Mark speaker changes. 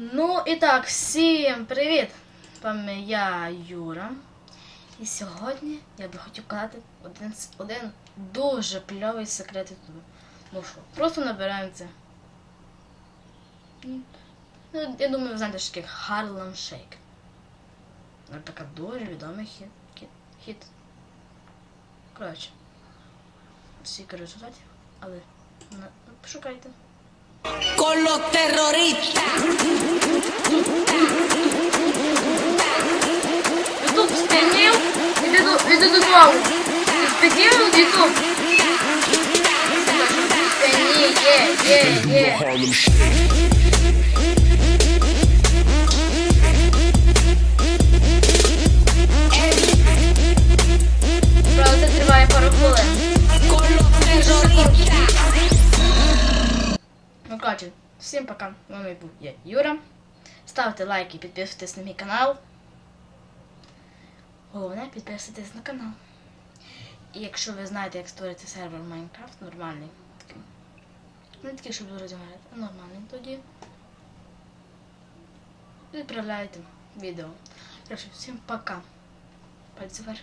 Speaker 1: Ну і так, всім привіт! Вами я Юра. І сьогодні я би хотів казати один, один дуже кльовий секрет ютубу. Ну що, просто набираємо це. Ну, я думаю, ви знаєте, що таке Harlem Shake. Така дуже відомий хіт. хіт, хіт. Коротше. Всі результатів, але на- пошукайте.
Speaker 2: con los terroristas.
Speaker 1: Спинив Ютуб. Спинив, є, є, є. Правда, триває. Ну, коротше, всім пока. Вами був я, Юра. Ставте лайки, підписуйтесь на мій канал. Головне, підписуйтесь на канал. Якщо ви знаєте, як створити сервер Майнкрафт нормальний. Не такий, щоб дуже а нормальний, тоді відправляйте відео. Хорошо, всім пока. Пальці вверх.